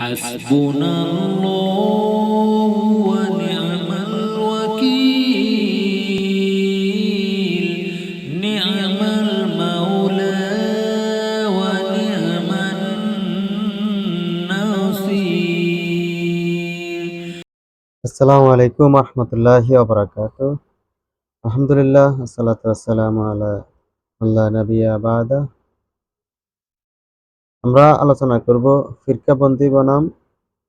حسبنا الله ونعم الوكيل. نعم المولى ونعم النصير. السلام عليكم ورحمة الله وبركاته. الحمد لله والصلاة والسلام على الله نبي بعده. আমরা আলোচনা করব ফিরকাবন্দি বনাম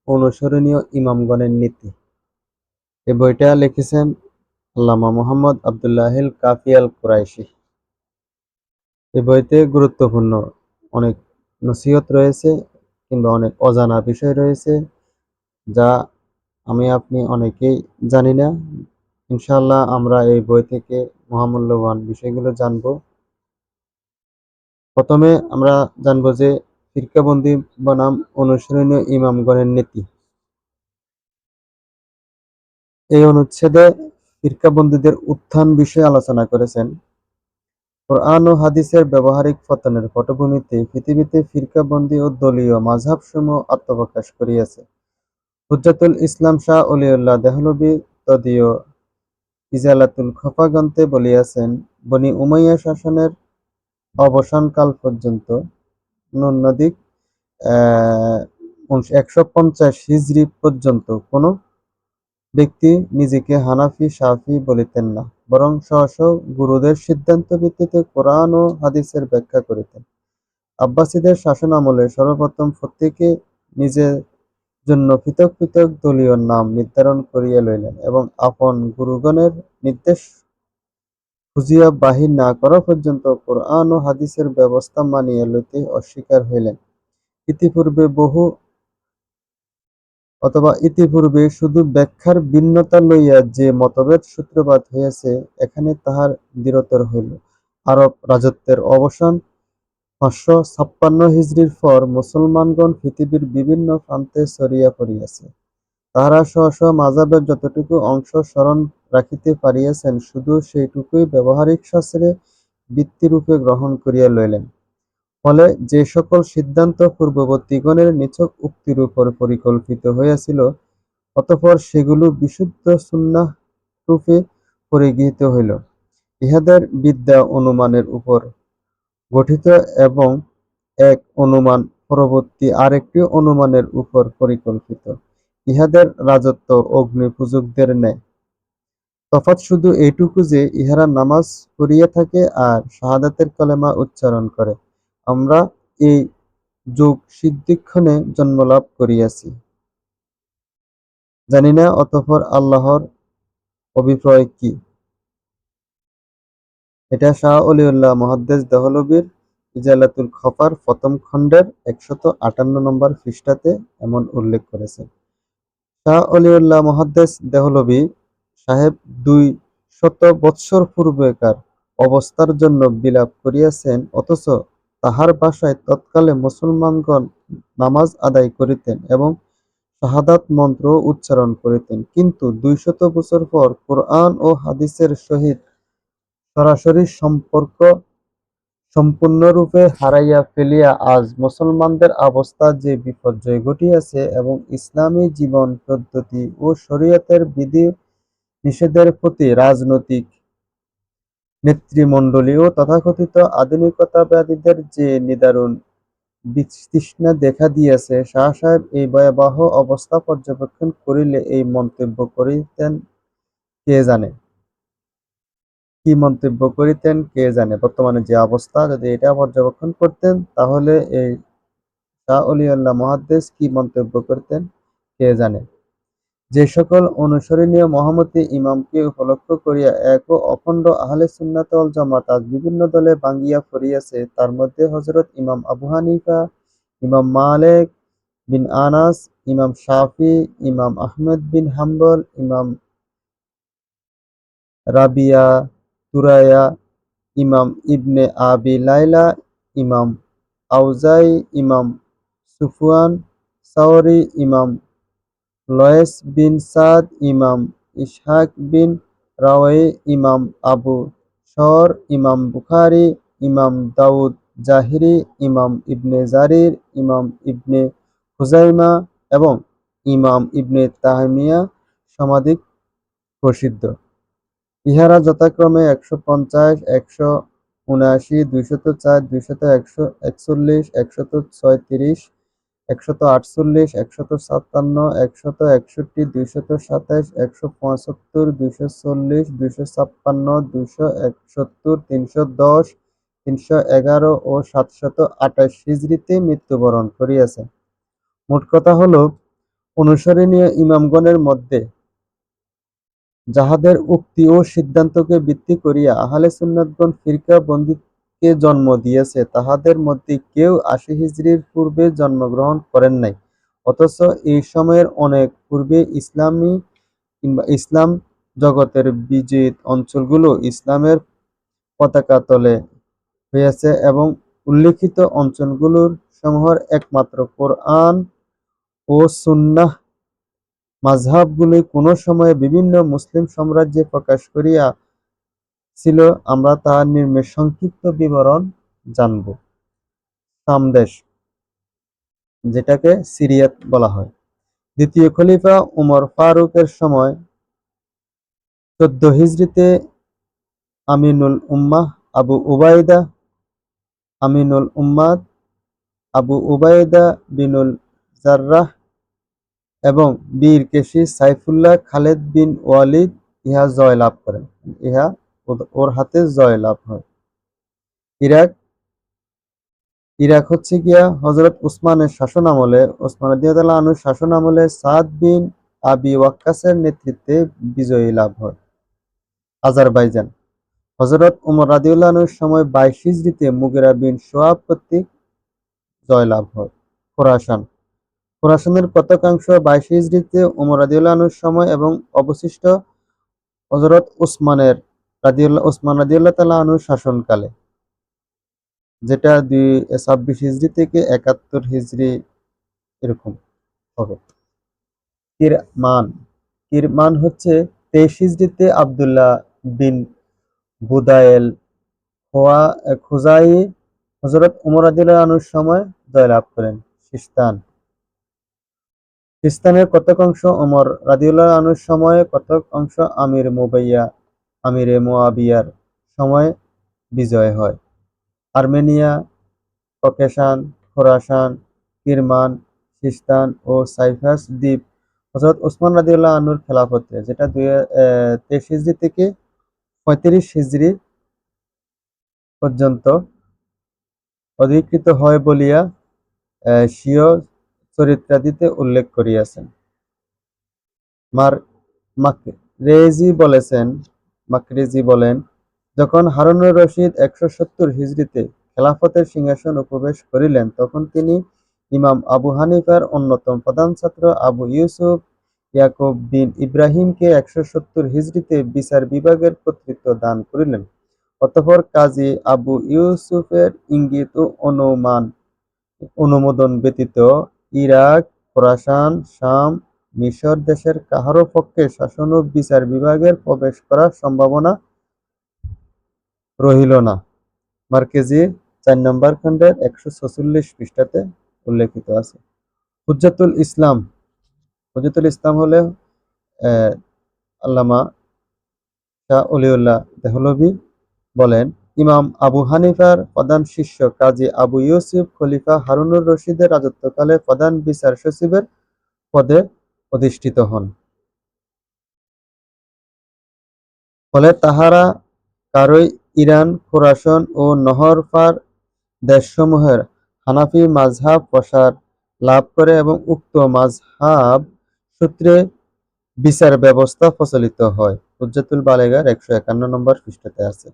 অনুসরণীয় ইমামগণের নীতি। এই বইটা লিখেছেন আল্লামা মোহাম্মদ আবদুল্লাহিল কাফিয়াল কুরাইশি এই বইতে গুরুত্বপূর্ণ অনেক নসিহত রয়েছে কিংবা অনেক অজানা বিষয় রয়েছে যা আমি আপনি অনেকেই জানি না। ইনশাল্লাহ আমরা এই বই থেকে মহামূল্যবান বিষয়গুলো জানব। প্রথমে আমরা জানব যে ফিরকাবন্দি বনাম অনুসরণীয় ইমামগণের নীতি। এই অনুচ্ছেদে ফিরকাবন্দীদের উত্থান বিষয়ে আলোচনা করেছেন। কোরআন ও হাদিসের ব্যবহারিক পতনের পটভূমিতে পৃথিবীতে ফিরকাবন্দি ও দলীয় মাঝহাবসমূহ আত্মপ্রকাশ করিয়াছে। হুজ্জাতুল ইসলাম শাহ অলিউল্লাহ দেহলবি তদীয় ইজালাতুল খফা বলিয়াছেন, বনি উমাইয়া শাসনের অবসানকাল পর্যন্ত নন্নদিক একশো পঞ্চাশ হিজরি পর্যন্ত কোনো ব্যক্তি নিজেকে হানাফি, সাফি বলিতেন না। বরং স্ব গুরুদের সিদ্ধান্ত ভিত্তিতে কোরআন ও হাদিসের ব্যাখ্যা করিতেন। আব্বাসীদের শাসন আমলে সর্বপ্রথম প্রত্যেকে নিজের জন্য পৃথক পৃথক দলীয় নাম নির্ধারণ করিয়া লইলেন এবং আপন গুরুগণের নির্দেশ খুঁজিয়া বাহির না করা পর্যন্ত কোরআন ও হাদিসের ব্যবস্থা মানিয়া লইতে অস্বীকার হইলেন। ইতিপূর্বে বহু অথবা ইতিপূর্বে শুধু ব্যাখ্যার ভিন্নতা লইয়া যে মতভেদ সূত্রপাত হইয়াছে, এখানে তাহার দৃঢ়তর হইল। আরব রাজত্বের অবসান পাঁচশো ছাপ্পান্ন হিজরির পর মুসলমানগণ পৃথিবীর বিভিন্ন প্রান্তে ছড়িয়া পড়িয়াছে। তাহারা স্ব স্ব মাজাবের যতটুকু অংশ স্মরণ রাখিতে পারিয়াছেন, শুধু সেইটুকুই ব্যবহারিক শাস্ত্রে বৃত্তিরূপে গ্রহণ করিয়া লইলেন। ফলে যে সকল সিদ্ধান্ত পূর্ববর্তীগণের নিছক উক্তির উপর পরিকল্পিত হইয়াছিল, অতঃপর সেগুলো বিশুদ্ধ সুন্নাহ রূপে পরিগৃহীত হইল। ইহাদের বিদ্যা অনুমানের উপর গঠিত এবং এক অনুমান পরবর্তী আরেকটি অনুমানের উপর পরিকল্পিত। ইহাদের রাজত্ব অগ্নিপূজকদের ন্যায়। তফাৎ শুধু এইটুকু যে ইহারা নামাজ পড়িয়া থাকে আর শাহাদাতের কলেমা উচ্চারণ করে। আমরা এই যুগ সিদ্ধিক্ষণে জন্মলাভ করিয়াছি। জানি না অতঃপর আল্লাহর অভিপ্রায় কি। এটা শাহ অলিউল্লাহ মহাদ্দেশ দহলবীর ইজালাতুল খফার প্রথম খণ্ডের একশত আটান্ন নম্বর পৃষ্ঠাতে এমন উল্লেখ করেছেন। শাহ অলিউল্লাহ মহাদ্দেশ দেহলবী সাহেব দুই শত বৎসর পূর্বেকার অবস্থার জন্য বিলাপ করিয়াছেন, অথচ তাহার বাসায় তৎকালে মুসলমানগণ নামাজ আদায় করিতেন এবং শাহাদাত মন্ত্র উচ্চারণ করিতেন। কিন্তু দুইশত বছর পর কোরআন ও হাদিসের সহিত সরাসরি সম্পর্ক সম্পূর্ণরূপে হারাইয়া ফেলিয়া আজ মুসলমানদের অবস্থা যে বিপর্যয় ঘটিয়াছে এবং ইসলামী জীবন পদ্ধতি ও শরীয়তের বিধি নিষেধের প্রতি রাজনৈতিক নেতৃমণ্ডলী ও তথাকথিত আধুনিকতাবাদীদের যে নিদারুণ বিতৃষ্ণা দেখা দিয়েছে, শাহ সাহেব এই ভয়াবহ অবস্থা পর্যবেক্ষণ করিলে এই মন্তব্য করিতেন কে জানে? কি মন্তব্য করিতেন কে জানে? বর্তমানে যে অবস্থা, যদি এটা পর্যবেক্ষণ করতেন, তাহলে এই শাহ অলিউল্লাহ মহাদ্দেশ কি মন্তব্য করতেন কে জানে? যে সকল অনুসরণীয় মহামতি ইমামকে উপলক্ষ করিয়া এক ও অখণ্ড আহলে সুন্নাত ওয়াল জামাত আজ বিভিন্ন দলে ভাঙ্গিয়া পড়িয়াছে, তার মধ্যে হজরত ইমাম আবু হানিফা, ইমাম মালেক বিন আনাস, ইমাম শাফি, ইমাম আহমেদ বিন হাম্বল, ইমাম রাবিয়া, তুরায়া, ইমাম ইবনে আবি লাইলা, ইমাম আউজাই, ইমাম সুফুয়ান সাওরি ইমাম লয়েস বিন সাদ ইমাম, ইসহাক বিন রাওয়ে ইমাম আবু শর, ইমাম বুখারি, ইমাম দাউদ জাহিরি, ইমাম ইবনে জারির, ইমাম ইবনে হুজাইমা এবং ইমাম ইবনে তাহমিয়া সমাধিক প্রসিদ্ধ। ইহারা যথাক্রমে একশো পঞ্চাশ, একশো উনআশি, দুইশত চার, দুইশত একশো একচল্লিশ, একশত ছয়ত্রিশ একশত আটচল্লিশ, একশত সাতান্ন একশত একষট্টি, দুইশত সাতাইশ, একশো পঁচাত্তর, দুইশো চল্লিশ, দুইশো ছাপ্পান্ন, দুইশো একসত্তর তিনশো দশ, তিনশো এগারো ও সাতশত আঠাশ হিজড়িতে মৃত্যুবরণ করিয়াছে। মোট কথা হল অনুসরণীয় ইমামগণের মধ্যে যাহাদের উক্তি ও সিদ্ধান্তকে ভিত্তি করিয়া আহলে সুন্নাতগণ ফিরকা বন্দীকে জন্ম দিয়েছে, তাহাদের মধ্যে কেউ আশি হিজরির পূর্বে জন্মগ্রহণ করেন নাই। অথচ এই সময়ের অনেক পূর্বে ইসলামী কিংবা ইসলাম জগতের বিজিত অঞ্চলগুলো ইসলামের পতাকা তলে হইয়াছে এবং উল্লিখিত অঞ্চলগুলোর সমূহের একমাত্র কোরআন ও সুন্নাহ মাযহাবগুলি কোনো সময়ে বিভিন্ন মুসলিম সাম্রাজ্যে প্রকাশ করিয়া ছিল, আমরা তাহার নিম্নে সংক্ষিপ্ত বিবরণ জানব। সামদেশ, যেটাকে সিরিয়াত বলা হয়। দ্বিতীয় খলিফা উমর ফারুকের সময় চোদ্দ হিজরিতে আমিনুল উম্মাহ আবু উবায়দা, আমিনুল উম্মাদ আবু উবাইদা বিনুল জাররাহ এবং বীর কেশি সাইফুল্লাহ খালেদ বিন ওয়ালিদ ইহা জয় লাভ করেন। ইহা ওর হাতে জয় লাভ হয়। ইরাক ইরাক হচ্ছে গিয়া হজরত উসমানের শাসন আমলে রাদিয়াল্লাহু আনহুর শাসন আমলে সাদ বিন আবি ওয়াক্কাসের নেতৃত্বে বিজয়ী লাভ হয়। আজারবাইজান হজরত উমর রাদিউল্লাহ আনহুর সময় বাইশ হিজরিতে মুগেরা বিন সোয়াব কর্তৃক জয়লাভ হয়। খোরাসান, খোরাসানের কতকাংশ বাইশ হিজরিতে উমর রাদিউল্লাহ আনহুর সময় এবং অবশিষ্ট হজরত উসমানের রাদিউল্লাহ উসমান রাদিউল্লাহ তাআলা আনহুর শাসনকালে, যেটা দুই ছাব্বিশ হিজরি থেকে একাত্তর হিজরি এরকম হবে। কিরমান কিরমান হচ্ছে তেইশ হিজরিতে আবদুল্লাহ বিন বুদায়েল খোয়া খোজাই হজরত উমর আদিল্লাহ আনুর সময় জয়লাভ করেন, সিস্তান। সিস্তানের কতক অংশ ওমর রাদিউল্লাহ আনুর সময়ে, কতক অংশ আমির মুবাইয়া আমিরে মুয়াবিয়ার সময় বিজয় হয়। Armenia Caucasian Khorasan, Kirman, Sistan ও সাইপ্রাস দ্বীপ। হজরত ওসমান রাদিউল্লাহ আনুর খেলাফতে, যেটা দুই তেইশ হিজড়ি থেকে পঁয়ত্রিশ হিজড়ি পর্যন্ত অধিকৃত হয় বলিয়া স্বীয় চরিত্রাদিতে উল্লেখ করিয়াছেন। মার মাকরেজি বলেছেন মাকরেজি বলেন, যখন হারুনুর রশিদ একশো সত্তর হিজড়িতে খেলাফতের সিংহাসন প্রবেশ করিলেন, তখন তিনি ইমাম আবু হানিফার অন্যতম প্রধান ছাত্র আবু ইউসুফ ইয়াকুব বিন ইব্রাহিমকে একশো সত্তর হিজড়িতে বিচার বিভাগের কর্তৃত্ব দান করিলেন। অতঃপর কাজী আবু ইউসুফের ইঙ্গিত ও অনুমান, অনুমোদন ব্যতীত ইরাক, খোরাসান, শাম মিশর দেশের কাহারও পক্ষে শাসন ও বিচার বিভাগের প্রবেশ করার সম্ভাবনা রহিল না। মার্কেজি চার নম্বর খণ্ডের একশো ছচল্লিশ পৃষ্ঠাতে উল্লেখিত আছে। হুজ্জাতুল ইসলাম হুজ্জাতুল ইসলাম হলে আল্লামা শাহ অলিউল্লাহ দেহলভি বলেন, ইমাম আবু হানিফার প্রধান শিষ্য কাজী আবু ইউসুফ খলিফা হারুনুর রশিদের রাজত্বকালে প্রধান বিচার সচিবের পদে অধিষ্ঠিত হন। ফলে তাহারা কারই ইরান, খোরাসন ও নহরফার দেশসমূহের হানাফি মাযহাব প্রসার লাভ করে এবং উক্ত মাঝহাব সূত্রে বিচার ব্যবস্থা প্রচলিত হয়। হুজ্জাতুল বালেগার একশো একান্ন নম্বর পৃষ্ঠাতে আছে।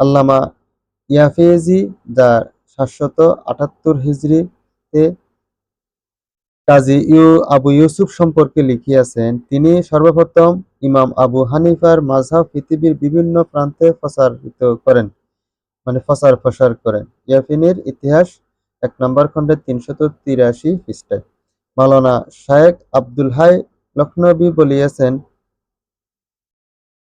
আল্লামা ইয়াফেজি যার সাতশত আটাত্তর হিজরিতে কাজী ইউ আবু ইউসুফ সম্পর্কে লিখিয়াছেন, তিনি সর্বপ্রথম ইমাম আবু হানিফার মাযহাব পৃথিবীর বিভিন্ন প্রান্তে প্রসারিত করেন। মানে প্রচার প্রসার করেন। ইয়াফিনের ইতিহাস এক নম্বর খণ্ডের তিনশত তিরাশি পৃষ্ঠায়। মাওলানা শায়েক আব্দুল হাই লখনবী বলিয়াছেন,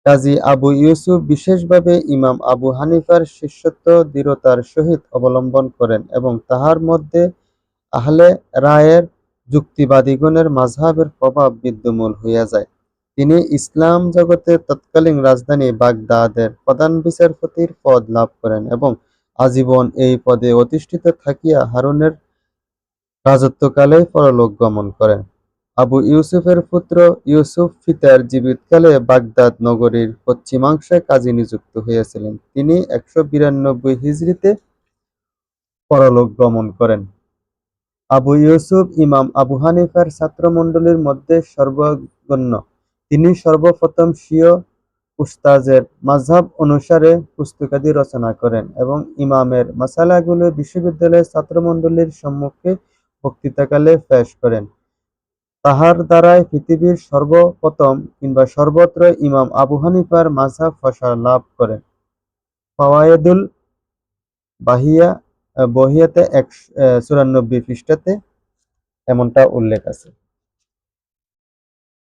কাজী আবু ইউসুফ বিশেষভাবে ইমাম আবু হানিফার শিষ্যত্ব দৃঢ়তার সহিত অবলম্বন করেন এবং তাহার মধ্যে আহলে রায়ের যুক্তিবাদীগণের মাযহাবের প্রভাব বিদ্যমূল হইয়া যায়। তিনি ইসলাম জগতের তৎকালীন রাজধানী বাগদাদের প্রধান বিচারপতির পদ লাভ করেন এবং আজীবন এই পদে অধিষ্ঠিত থাকিয়া হারুনের রাজত্বকালেই পরলোক গমন করেন। আবু ইউসুফের পুত্র ইউসুফ ফিতার জীবিতকালে বাগদাদ নগরীর পশ্চিমাংশে কাজী নিযুক্ত হইয়াছিলেন। তিনি একশো বিরানব্বই হিজরীতে পরলোক গমন করেন। আবু ইউসুফ ইমাম আবু হানিফার ছাত্রমণ্ডলীর মধ্যে সর্বগণ্য। তিনি সর্বপ্রথম স্বীয় উস্তাজের মাযহাব অনুসারে পুস্তকাদি রচনা করেন এবং ইমামের মাসআলাগুলো বিশ্ববিদ্যালয়ের ছাত্রমণ্ডলীর সম্মুখে বক্তৃতাকালে পেশ করেন। তাহার দ্বারাই পৃথিবীর সর্বপ্রথম কিংবা সর্বত্র ইমাম আবু হানিফার মাযহাব প্রসার লাভ করে। ফাওয়ায়েদুল বহিয়াতে এক চুরানব্বই পৃষ্ঠাতে এমনটা উল্লেখ আছে।